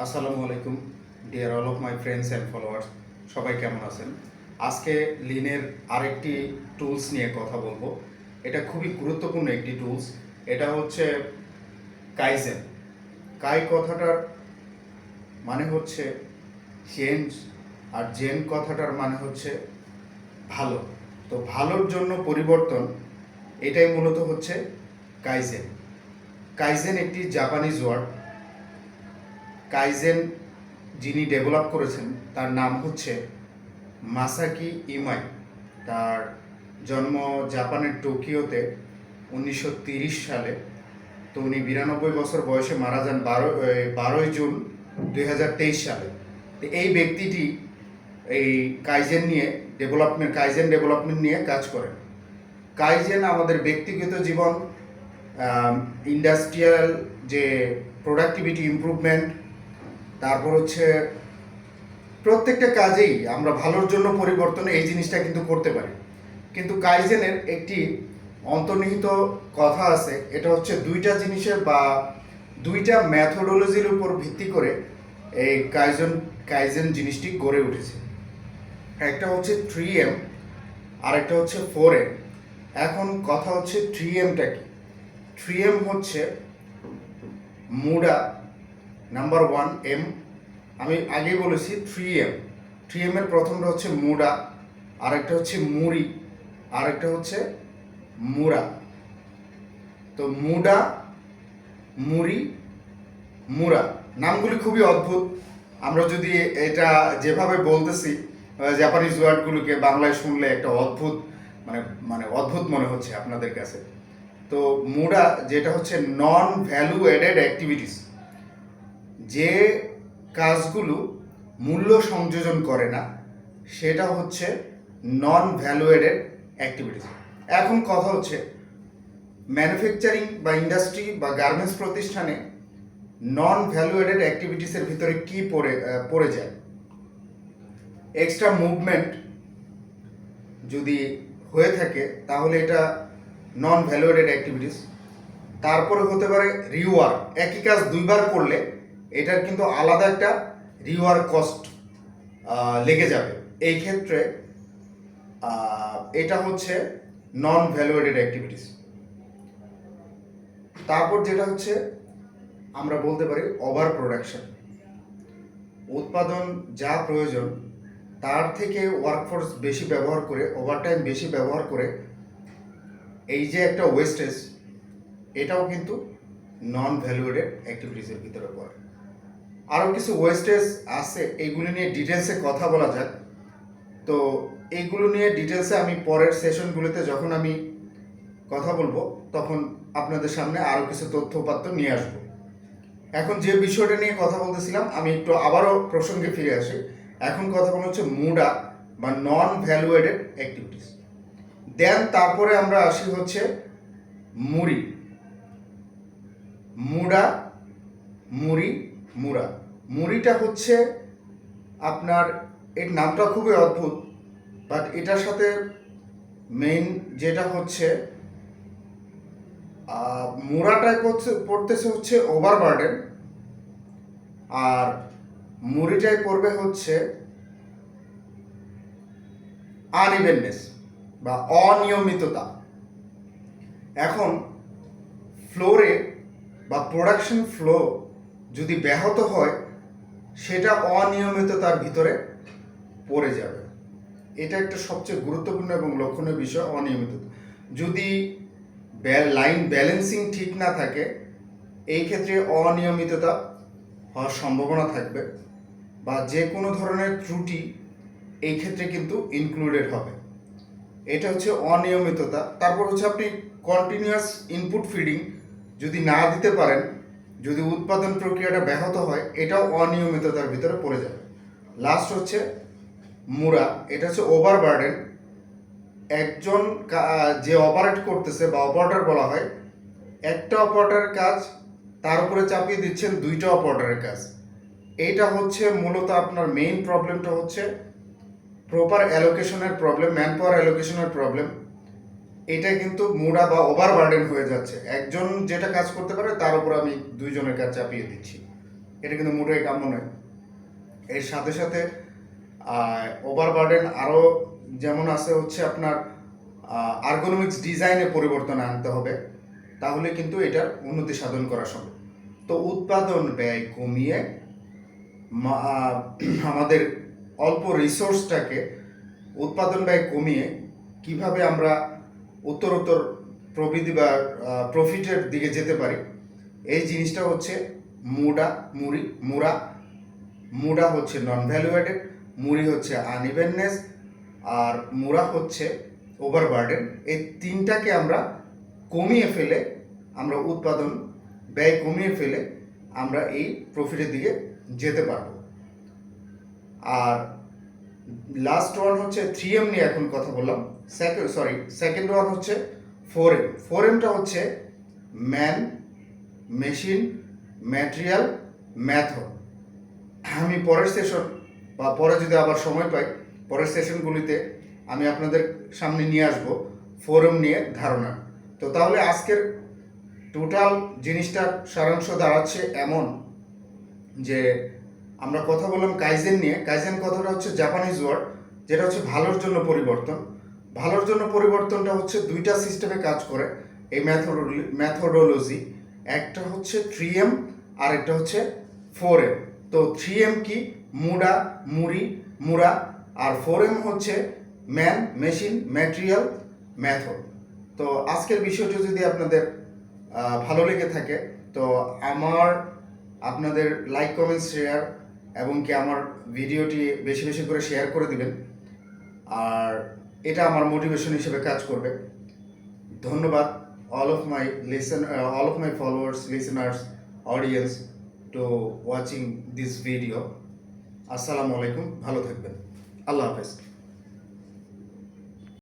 আসসালামু আলাইকুম dear all of my friends and followers সবাই কেমন আছেন? আজকে লিনের আরেকটি টুলস নিয়ে কথা বলব। এটা খুবই গুরুত্বপূর্ণ একটি টুলস এটা হচ্ছে কাইজেন কাই কথাটার মানে হচ্ছে চেঞ্জ আর জেন কথাটার মানে হচ্ছে ভালো। তো ভালোর জন্য পরিবর্তন, এটাই মূলত হচ্ছে কাইজেন কাইজেন একটি জাপানিজ ওয়ার্ড কাইজেন যিনি ডেভেলপ করেছেন, তার নাম হচ্ছে মাসাকি ইমাই। তার জন্ম জাপানের টোকিওতে উনিশশো সালে। তো উনি বিরানব্বই বছর বয়সে মারা যান বারো বারোই জুন দু হাজার তেইশ সালে। তো এই ব্যক্তিটি এই কাইজেন নিয়ে ডেভেলপমেন্ট, কাইজেন ডেভেলপমেন্ট নিয়ে কাজ করেন। কাইজেন আমাদের ব্যক্তিগত জীবন ইন্ডাস্ট্রিয়াল যে প্রোডাক্টিভিটি ইমপ্রুভমেন্ট তারপর হচ্ছে প্রত্যেকটা কাজেই আমরা ভালোর জন্য পরিবর্তন এই জিনিসটা কিন্তু করতে পারি। কিন্তু কাইজেনের একটি অন্তর্নিহিত কথা আছে, এটা হচ্ছে দুইটা জিনিসের বা দুইটা ম্যাথোডোলজির উপর ভিত্তি করে এই কাইজন, কাইজেন জিনিসটি গড়ে উঠেছে। একটা হচ্ছে থ্রি এম আর একটা হচ্ছে ফোর এম এখন কথা হচ্ছে থ্রি এমটা কি? থ্রি এম হচ্ছে মুডা নাম্বার ওয়ান এম আমি আগেই বলেছি থ্রি এম থ্রি এম এর প্রথমটা হচ্ছে মুডা, আরেকটা হচ্ছে মুড়ি, আরেকটা হচ্ছে মুড়া। তো মুডা, মুড়ি, মুড়া। নামগুলি খুবই অদ্ভুত। আমরা যদি এটা যেভাবে বলতেছি জাপানিজ ওয়ার্ডগুলোকে বাংলায় শুনলে একটা অদ্ভুত মানে মানে অদ্ভুত মনে হচ্ছে আপনাদের কাছে। তো মুডা যেটা হচ্ছে নন ভ্যালু এডেড অ্যাক্টিভিটিস যে কাজগুলো মূল্য সংযোজন করে না, সেটা হচ্ছে নন ভ্যালুয়েডেড অ্যাক্টিভিটিস এখন কথা হচ্ছে ম্যানুফ্যাকচারিং বা ইন্ডাস্ট্রি বা গার্মেন্টস প্রতিষ্ঠানে নন ভ্যালুয়েডেড অ্যাক্টিভিটিসের ভিতরে কি পড়ে পড়ে যায়? এক্সট্রা মুভমেন্ট যদি হয়ে থাকে, তাহলে এটা নন ভ্যালুয়েডেড অ্যাক্টিভিটিস তারপরে হতে পারে রিওয়ার্ক একই কাজ দুইবার করলে এটার কিন্তু আলাদা একটা রিওয়ার্ক কস্ট লেগে যাবে। এই ক্ষেত্রে এটা হচ্ছে নন ভ্যালুয়েডেড অ্যাক্টিভিটিস তারপর যেটা হচ্ছে, আমরা বলতে পারি ওভার প্রোডাকশন উৎপাদন যা প্রয়োজন, তার থেকে ওয়ার্কফোর্স বেশি ব্যবহার করে ওভারটাইম বেশি ব্যবহার করে, এই যে একটা ওয়েস্টেজ এটাও কিন্তু নন ভ্যালুয়েডেড অ্যাক্টিভিটিসের ভিতরে পড়ে। আরও কিছু ওয়েস্টেজ আছে, এইগুলি নিয়ে ডিটেলসে কথা বলা যাক। তো এইগুলো নিয়ে ডিটেলসে আমি পরের সেশনগুলোতে যখন আমি কথা বলব, তখন আপনাদের সামনে আরও কিছু তথ্যপাত্র নিয়ে আসব। এখন যে বিষয়টা নিয়ে কথা বলতেছিলাম, আমি একটু আবারও প্রসঙ্গে ফিরে আসি। এখন কথা বলা হচ্ছে মুডা বা নন ভ্যালুয়েডেড অ্যাক্টিভিটিস দেন তারপরে আমরা আসি হচ্ছে মুড়ি। মুড়া মুড়ি, মুড়া। মুড়িটা হচ্ছে আপনার, এর নামটা খুবই অদ্ভুত বাট এটার সাথে মেইন যেটা হচ্ছে মুড়াটায় পড়ছে, পড়তেছে হচ্ছে ওভারবার্ডেন আর মুড়িটায় পড়বে হচ্ছে আনইভেননেস বা অনিয়মিততা। এখন ফ্লোরে বা প্রোডাকশন ফ্লো যদি ব্যাহত হয় সেটা অনিয়মিততার ভিতরে পড়ে যাবে। এটা একটা সবচেয়ে গুরুত্বপূর্ণ এবং লক্ষণীয় বিষয়, অনিয়মিততা। যদি লাইন ব্যালেন্সিং ঠিক না থাকে, এই ক্ষেত্রে অনিয়মিততা হওয়ার সম্ভাবনা থাকবে বা যে কোনো ধরনের ত্রুটি এই ক্ষেত্রে কিন্তু ইনক্লুডেড হবে। এটা হচ্ছে অনিয়মিততা। তারপর হচ্ছে আপনি কন্টিনিউয়াস ইনপুট ফিডিং যদি না দিতে পারেন যদি উৎপাদন প্রক্রিয়াটা ব্যাহত হয়, এটাও অনিয়মিততার ভিতরে পড়ে যাবে। লাস্ট হচ্ছে মুরা এটা হচ্ছে ওভারবার্ডেন একজন কা- যে অপারেট করতেছে বা অপারেটর বলা হয়, একটা অপারেটরের কাজ, তার উপরে চাপিয়ে দিচ্ছেন দুইটা অপারেটরের কাজ। এইটা হচ্ছে মূলত আপনার মেইন প্রবলেমটা হচ্ছে প্রপার অ্যালোকেশনের প্রবলেম ম্যান পাওয়ার অ্যালোকেশনের প্রবলেম এটা কিন্তু মোড়া বা ওভার বার্ডেন হয়ে যাচ্ছে। একজন যেটা কাজ করতে পারে, তার উপর আমি দুইজনের কাজ চাপিয়ে দিচ্ছি। এটা কিন্তু মোটেই কাম্য নয়। এর সাথে সাথে ওভারবার্ডেন আরও যেমন আছে হচ্ছে আপনার আর্গোনমিক্স ডিজাইনে পরিবর্তন আনতে হবে। তাহলে কিন্তু এটার উন্নতি সাধন করা সম্ভব। তো উৎপাদন ব্যয় কমিয়ে আমাদের অল্প রিসোর্সটাকে উৎপাদন ব্যয় কমিয়ে কীভাবে আমরা উত্তরোত্তর প্রবৃদ্ধি বা প্রফিটের দিকে যেতে পারি। এই জিনিসটা হচ্ছে মুডা, মুড়ি, মুড়া। মুড়া হচ্ছে নন ভ্যালুয়েটেড মুড়ি হচ্ছে আনইভেননেস আর মুড়া হচ্ছে ওভারবার্ডেন এই তিনটাকে আমরা কমিয়ে ফেলে আমরা উৎপাদন, ব্যয় কমিয়ে ফেলে আমরা এই প্রফিটের দিকে যেতে পারব। আর লাস্ট ওয়ান হচ্ছে থ্রি এম নিয়ে এখন কথা বললাম। সেকেন্ড সরি সেকেন্ড ওয়ান হচ্ছে ফোর এম ফোর এমটা হচ্ছে ম্যান মেশিন ম্যাটেরিয়াল ম্যাথড আমি পরের সেশন বা পরে যদি আবার সময় পাই, পরের সেশনগুলিতে আমি আপনাদের সামনে নিয়ে আসব ফোরাম নিয়ে ধারণা। তো তাহলে আজকের টোটাল জিনিসটার সারাংশ দাঁড়াচ্ছে এমন যে আমরা কথা বললাম কাইজেন নিয়ে। কাইজেন কথাটা হচ্ছে জাপানিজ ওয়ার্ড যেটা হচ্ছে ভালোর জন্য পরিবর্তন। ভালোর জন্য পরিবর্তনটা হচ্ছে দুইটা সিস্টেমে কাজ করে এই ম্যাথোডোলি ম্যাথোডোলজি একটা হচ্ছে থ্রি এম আর একটা হচ্ছে ফোর এম তো থ্রি এম কি? মুডা, মুড়ি, মুড়া, আর ফোর এম হচ্ছে ম্যান মেশিন ম্যাটেরিয়াল ম্যাথড তো আজকের বিষয়টি যদি আপনাদের ভালো লেগে থাকে, তো আমার, আপনাদের লাইক কমেন্ট শেয়ার এবং কি আমার ভিডিওটি বেশি বেশি করে শেয়ার করে দিবেন। আর এটা আমার মোটিভেশন হিসেবে কাজ করবে। ধন্যবাদ all of my listen all of my followers listeners audience to watching this video আসসালামু আলাইকুম, ভালো থাকবেন। আল্লাহ হাফেজ।